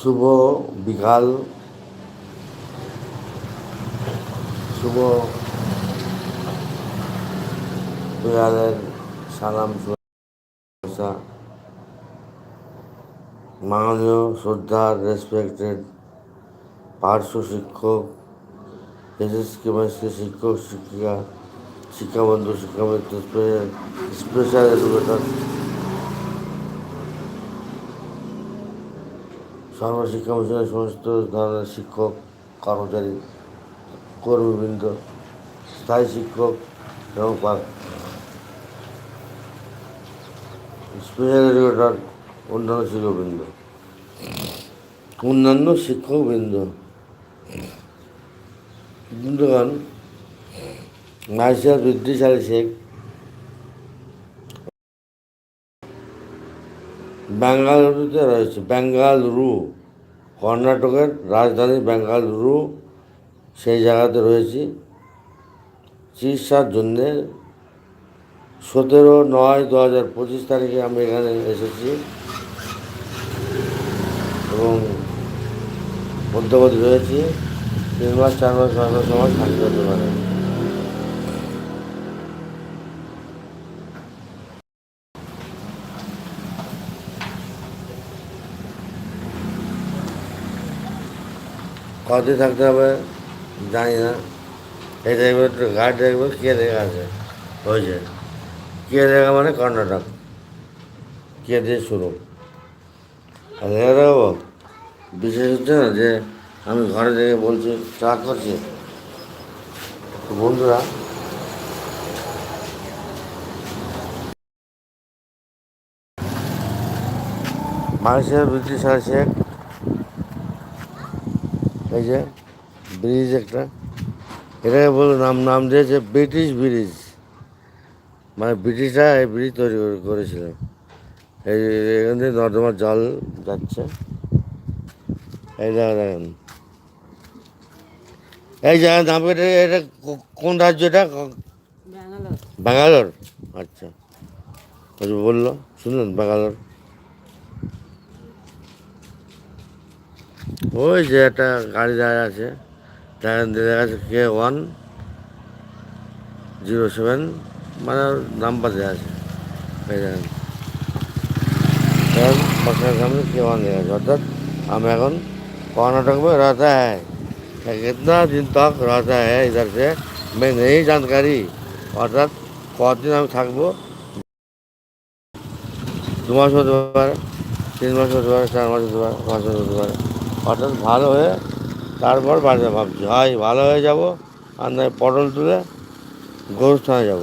শুভ বিকাল। শুভ বিকালের সালাম মাননীয় শ্রদ্ধা রেসপেক্টেড পার্শ্ব শিক্ষক এসএস কেমিস্ট্রি শিক্ষক, শিক্ষিকা, শিক্ষাবন্ধু, শিক্ষামিত্র স্পেশাল এডুকেটর সর্বশিক্ষা মিশনের সমস্ত ধরনের শিক্ষক, কর্মচারী, কর্মীবৃন্দ, স্থায়ী শিক্ষক এবং স্পেশাল এডুকেটর অন্যান্য শিক্ষকবৃন্দ। অন্যান্য শিক্ষকবৃন্দ। বৃন্দগণ নাইসিয়া বৃদ্ধিশালী শেখ বেঙ্গালুরুতে রয়েছে, বেঙ্গালুরু। কর্ণাটকের রাজধানী বেঙ্গালুরু, সেই জায়গাতে রয়েছি। চিকিৎসার জন্যে সতেরো নয় দু হাজার পঁচিশ তারিখে আমি এখানে এসেছি এবং মধ্যবর্তী রয়েছি। তিন মাস চার মাস পাঁচ মাস সময় থাকতে হতে পারে। কতদিন থাকতে হবে, জানি না। এই দেখবে গাড়ি দেখবে কে লেখা আছে। হয়েছে কে লেখা মানে কর্ণাটক। কে দিয়ে শুরু। আর বিশেষ হচ্ছে না যে, আমি ঘরে থেকে বলছি, চা করছি বন্ধুরা মানুষের ব্রিটিশ আছে এই যে ব্রিজ একটা এটাকে বলে নাম নাম দিয়েছে ব্রিটিশ ব্রিজ। মানে ব্রিটিশরা এই ব্রিজ তৈরি করে- করেছিল এই এখান থেকে নর্দমার জল যাচ্ছে। এই জায়গা দেখেন। এই জায়গা নাম এটা? কোন রাজ্য এটা? ব্যাঙ্গালোর। আচ্ছা। বলল শুনলেন ব্যাঙ্গালোর? ওই যে একটা গাড়ি দাঁড়িয়ে আছে দেখেন দেখা যাচ্ছে কে ওয়ান জিরো সেভেন মানে নাম্বার দেওয়া আছে এই দেখেন দেখেন পাশের সামনে কে ওয়ান দেওয়া আছে অর্থাৎ हम এখন कर्नाटक में रहता है कितना दिन तक रहता है इधर से मैं नहीं जानकारी অর্থাৎ কদিন আমি থাকবো দু মাস হতে পারে তিন মাস হতে পারে চার মাস হতে পারে পাঁচ মাস হতে পারে অর্থাৎ ভালো হয়ে তারপর বাড়িতে ভাবছি হয় ভালো হয়ে যাব আর নয় পটল তুলে গরুস্থানে যাব।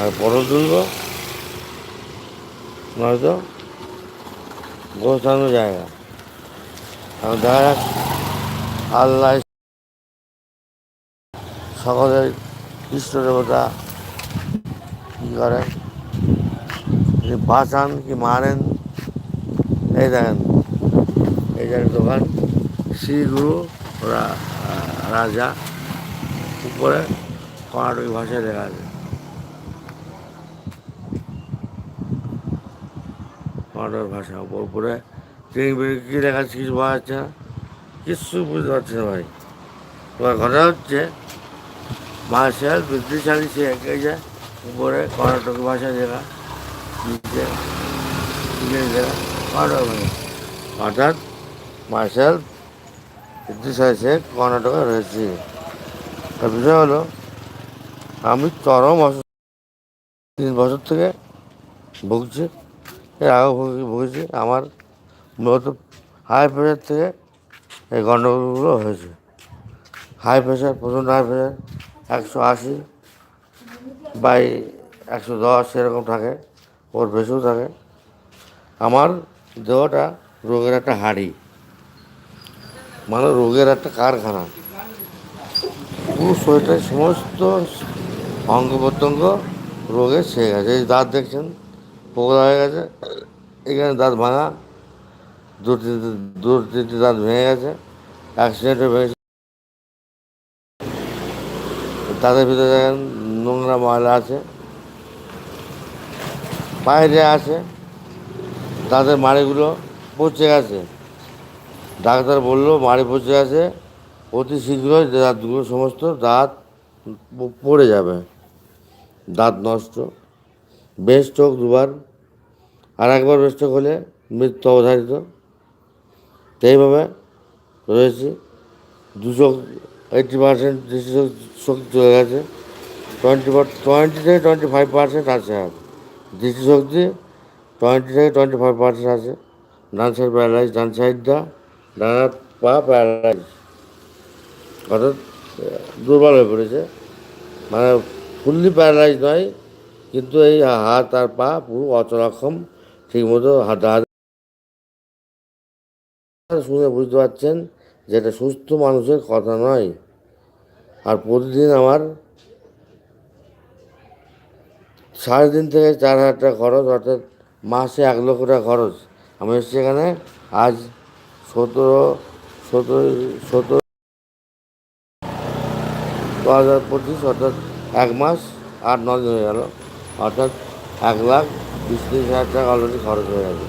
আর পটল তুলবো, নয়তো গরুস্থানের জায়গা। এখন দেখা যাক, আল্লাহ সকলের ইষ্ট দেবতা কী করেন? বাঁচান কি মারেন? এই দেখেন। যে দোকান। শ্রী গুরু রা- রাজা, উপরে কর্ণাটকি ভাষায় লেখা আছে। কর্ণাটক ভাষা উপর কী লেখা কিছু বোঝা যাচ্ছে না। কিচ্ছু বুঝতে পারছি না ভাই। এবার কথা হচ্ছে মার্শাল বুদ্ধিশালী সে একে যায়, উপরে কর্ণাটক ভাষায় লেখা, নিচে কর্ণাটক ভাষা। অর্থাৎ মার্শাল বুদ্ধিশালী সে কর্ণাটকে রয়েছে তার বিষয় হলো, আমি চরম অসুস্থ। তিন বছর থেকে ভুগছি, এর ভুগে- ভুগেছি আমার মূলত হাই প্রেশার থেকে এই গণ্ডগোলগুলো হয়েছে। হাই প্রেশার প্রচণ্ড হাই প্রেশার একশো আশি বাই একশো দশ এরকম থাকে, ওর বেশিও থাকে। আমার দেহটা রোগের একটা হাড়ি। মানে রোগের একটা কারখানা। পুরো শরীরটার সমস্ত অঙ্গ প্রত্যঙ্গ রোগে ছেয়ে গেছে। এই দাঁত দেখছেন পোকরা হয়ে গেছে, এখানে দাঁত ভাঙা, দু তিনটে দু তিনটে দাঁত ভেঙে গেছে অ্যাক্সিডেন্টে ভেঙেছে তাদের ভিতরে দেখেন, নোংরা ময়লা আছে, বাইরে আছে, তাদের মাড়িগুলো পচে গেছে। ডাক্তার বলল, মাড়ি পচে গেছে, অতি শীঘ্রই দাঁতগুলো সমস্ত দাঁত পড়ে যাবে। দাঁত নষ্ট। বেস্ট চোখ দুবার। আর একবার বেস্ট চোখ হলে মৃত্যু অবধারিত। তো এইভাবে রয়েছি। দু চোখ এইটটি পার্সেন্ট শক্তি চলে গেছে। টোয়েন্টি টোয়েন্টি থেকে টোয়েন্টি ফাইভ পার্সেন্ট আছে আর। দৃষ্টিশক্তি টোয়েন্টি থেকে টোয়েন্টি ফাইভ পার্সেন্ট আছে। ডান সাইড প্যারালাইজ ডান সাইডটা হাত পা প্যারালাইজ অর্থাৎ দুর্বল হয়ে পড়েছে। মানে ফুললি প্যারালাইজ নয়, কিন্তু এই হাত আর পা পুরো অচলাক্ষম, ঠিকমতো হাত হাত শুনে বুঝতে পারছেন যে এটা সুস্থ মানুষের কথা নয়। আর প্রতিদিন আমার সাড়ে তিন থেকে চার হাজার টাকা খরচ, অর্থাৎ মাসে এক লক্ষ টাকা খরচ। আমি এসেছি এখানে, আজ সতেরো সতেরো সতেরো, দু হাজার পঁচিশ, অর্থাৎ এক মাস আট ন দিন হয়ে গেল। অর্থাৎ এক লাখ বিশ তিরিশ হাজার টাকা অলরেডি খরচ হয়ে গেছে।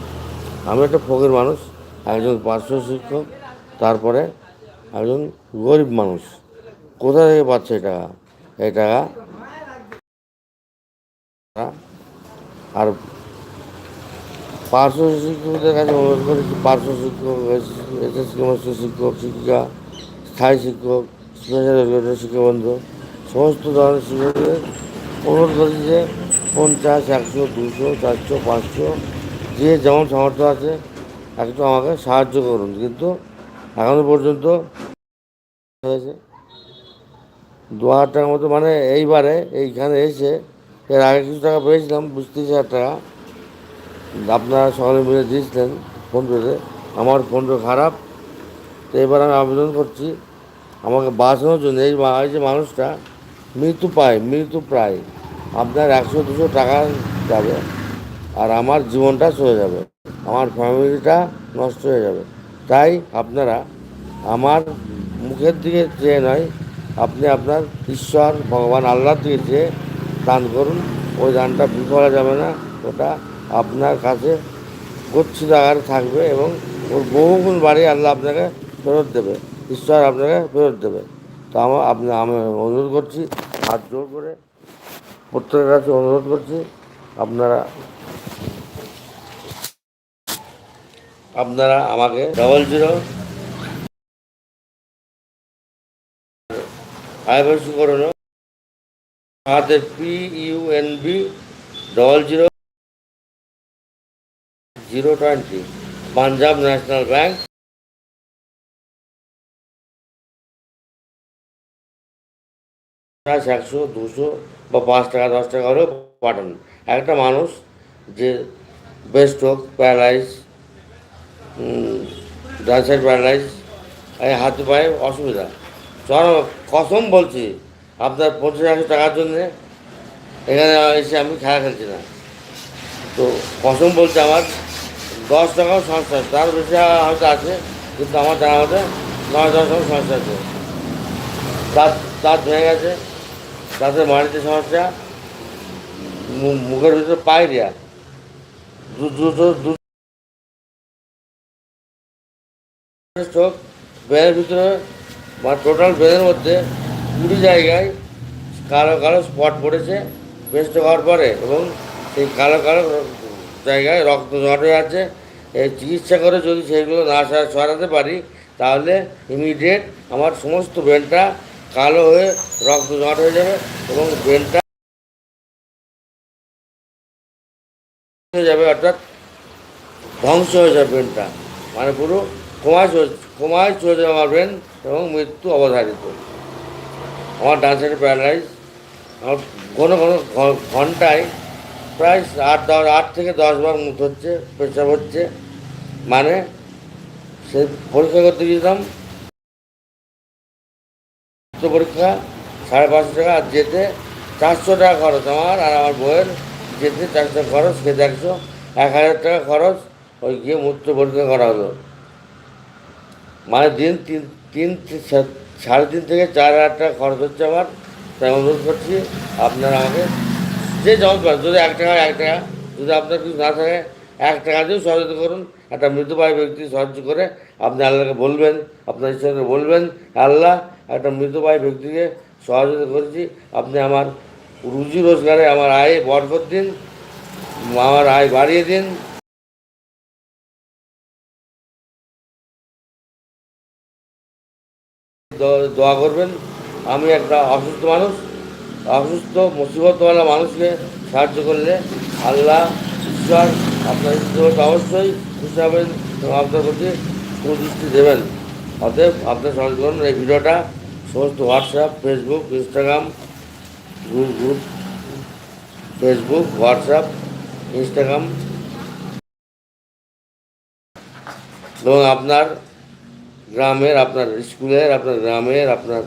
আমি একটা ফকির মানুষ, একজন পার্শ্ব শিক্ষক, তারপরে একজন গরিব মানুষ। কোথা থেকে পাচ্ছে এই টাকা? এই টাকা আর পার্শ্ব শিক্ষকদের কাছে অনুরোধ করেছি পার্শ্ব শিক্ষক এসএসসি শিক্ষক, শিক্ষিকা, স্থায়ী শিক্ষক, স্পেশাল এডুকেটর, শিক্ষাবন্ধু, সমস্ত ধরনের শিক্ষকদের অনুরোধ করেছি যে পঞ্চাশ, একশো, দুশো, চারশো, পাঁচশো, যে যেমন সামর্থ্য আছে, একটু আমাকে সাহায্য করুন। কিন্তু এখনও পর্যন্ত হয়েছে। দু হাজার টাকার মতো মানে এইবারে এইখানে এসে এর আগে কিছু টাকা পেয়েছিলাম বিশ হাজার টাকা। আপনারা সকলে মিলে দিয়েছিলেন ফোন পেতে। আমার ফোনটা খারাপ। তো এবার আমি আবেদন করছি। আমাকে বাঁচানোর জন্য এই এই যে মানুষটা মৃত্যু পায়, মৃত্যু প্রায়। আপনার একশো, দুশো টাকা যাবে আর আমার জীবনটা চলে যাবে। আমার ফ্যামিলিটা নষ্ট হয়ে যাবে। তাই আপনারা আমার মুখের দিকে চেয়ে নয়, আপনি আপনার ঈশ্বর, ভগবান আল্লাহর দিকে চেয়ে দান করুন। ওই দানটা বিফলা যাবে না, ওটা আপনার কাছে গচ্ছিত আকারে থাকবে এবং ওর বহুগুণ বাড়ি আল্লাহ আপনাকে ফেরত দেবে। ঈশ্বর আপনাকে ফেরত দেবে। তো আমার আপনি আমি অনুরোধ করছি, হাত জোর করে প্রত্যেকের কাছে অনুরোধ করছি, আপনারা আপনারা আমাকে ডবল জিরো করুন হাতে P U N B double zero zero twenty Punjab National Bank পঞ্চাশ, একশো, দুশো বা পাঁচ টাকা, দশ টাকা হলেও পাঠান। একটা মানুষ যে বেস্ট হোক প্যারালাইজ ডান সাইড প্যারালাইজ এই হাতে পায়ে অসুবিধা। চরম কসম বলছি, আপনার পঞ্চাশ, একশো টাকার জন্যে এখানে এসে আমি খেলা খেলছি না। তো কসম বলছে আমার দশ টাকাও সমস্যা আছে। তার বেশি হয়তো আছে, কিন্তু আমার জানা মতে নয় দশ টাকাও সমস্যা আছে। দাঁত দাঁত ভেঙে গেছে দাঁতের মাড়িতে সমস্যা মুখের ভিতরে পায়রিয়া দু দুটো দু চোখ ব্রেনের ভিতরে, বা টোটাল ব্রেনের মধ্যে কুড়ি জায়গায় কালো কালো স্পট পড়েছে, বেস্ট হওয়ার পরে, এবং সেই কালো কালো জায়গায় রক্ত জট হয়ে আছে চিকিৎসা করে যদি সেইগুলো না সরাতে পারি, তাহলে ইমিডিয়েট আমার সমস্ত ব্রেনটা কালো হয়ে রক্ত জট হয়ে যাবে এবং ব্রেনটা হয়ে যাবে অর্থাৎ ধ্বংস হয়ে যাবে ব্রেনটা। মানে পুরো কমায় কমায় চলে যাবে আমার ব্রেন এবং মৃত্যু অবধারিত। আমার ডান সাইডে প্যারালাইজ, আমার কোনো কোনো ঘ- ঘন্টায় প্রায় আট দশ, আট থেকে দশ বার মুখ হচ্ছে, পেশাব হচ্ছে। মানে সে পরীক্ষা করতে গিয়েছিলাম। পরীক্ষা, সাড়ে পাঁচশো টাকা, আর যেতে চারশো টাকা খরচ আমার, আর আমার বইয়ের যেতে চারশো খরচ খেতে একশো এক হাজার টাকা খরচ, ওই গিয়ে মূত্র পরীক্ষা করা হলো। মানে দিন তিন তিন সাড়ে তিন থেকে চার হাজার টাকা খরচ হচ্ছে আমার। তাই অনুরোধ করছি, আপনারা আমাকে যে যেমন পারেন যদি এক টাকা এক টাকা, যদি আপনার কিছু না থাকে, এক টাকা দিয়েও সহযোগিতা করুন, একটা মৃতপ্রায় ব্যক্তি সাহায্য করে আপনি আল্লাহকে বলবেন, আপনার ঈশ্বরকে বলবেন, আল্লাহ, একটা মৃতপ্রায় ব্যক্তিকে সহযোগিতা করেছি, আপনি আমার রুজি রোজগারে আমার আয়ে বরকত দিন, আমার আয় বাড়িয়ে দিন। দোয়া করবেন, আমি একটা অসুস্থ মানুষ। অসুস্থ মুসিবতওয়ালা মানুষকে সাহায্য করলে আল্লাহ ঈশ্বর আপনার ঈশ্বর অবশ্যই খুশি হবেন এবং আপনার প্রতি সুদৃষ্টি দেবেন। অতএব আপনার সাহায্য করুন এই ভিডিওটা সমস্ত WhatsApp Facebook Instagram group group Facebook WhatsApp Instagram এবং আপনার গ্রামের, আপনার স্কুলের, আপনার গ্রামের, আপনার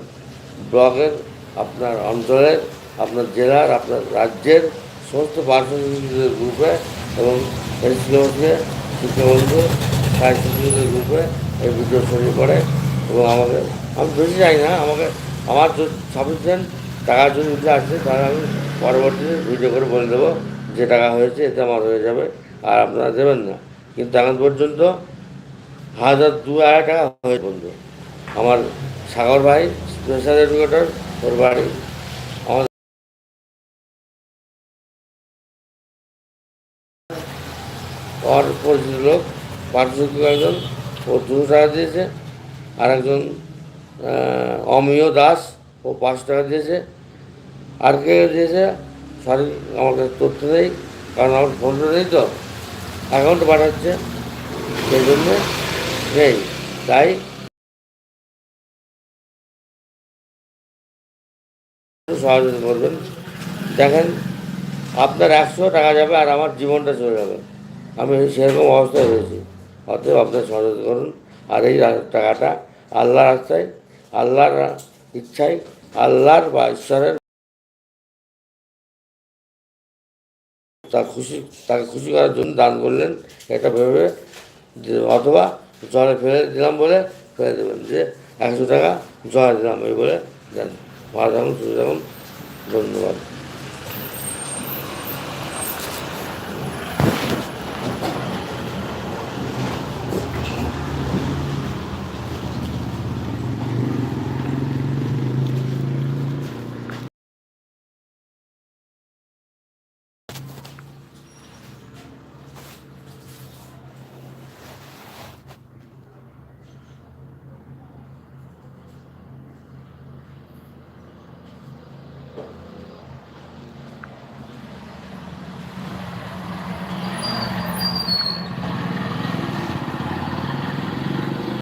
ব্লকের আপনার অঞ্চলের, আপনার জেলার, আপনার রাজ্যের সমস্ত পার্শ্বদের গ্রুপে এবং এনসিওকে শিক্ষাবন্ধু সাহিত্যিকদের গ্রুপে এই ভিডিও ছড়িয়ে পড়ে এবং আমাকে, আমি বেশি চাই না, আমাকে, আমার সাফিসিয়েন্ট টাকা যদি উঠে আসছে তাহলে আমি পরবর্তীতে ভিডিও করে বলে দেবো যে টাকা হয়েছে, এতে আমার হয়ে যাবে, আর আপনারা দেবেন না। কিন্তু এখন পর্যন্ত হাজার দু আড়াই টাকা হয়ে বন্ধু। আমার সাগর ভাই স্পেশাল এডুকেটর ওর বাড়ি আমাদের ওর পরিচিত লোক পার্শ্ব একজন, ও দুশো টাকা দিয়েছে। আর একজন অমিয় দাস, ও পাঁচশো টাকা দিয়েছে। আর কে দিয়েছে সরি আমার কাছে তথ্য নেই, কারণ আমার ফোনটা নেই তো। অ্যাকাউন্টে পাঠাচ্ছে, সেই জন্যে নেই। তাই সহযোগিতা করবেন। দেখেন, আপনার একশো টাকা যাবে আর আমার জীবনটা চলে যাবে। আমি সেরকম অবস্থায় রয়েছি। অতএব আপনার সহযোগিতা করুন। আর এই টাকাটা আল্লাহর রাস্তায় আল্লাহর ইচ্ছায়, আল্লাহর বা ঈশ্বরের তার খুশি, তাকে খুশি করার জন্য দান করলেন। এটা ভেবে অথবা জলে ফেলে দিলাম বলে ফেলে দেবেন যে একশো টাকা জলে দিলাম এই বলে দেন। ভালো থাকুন ধন্যবাদ।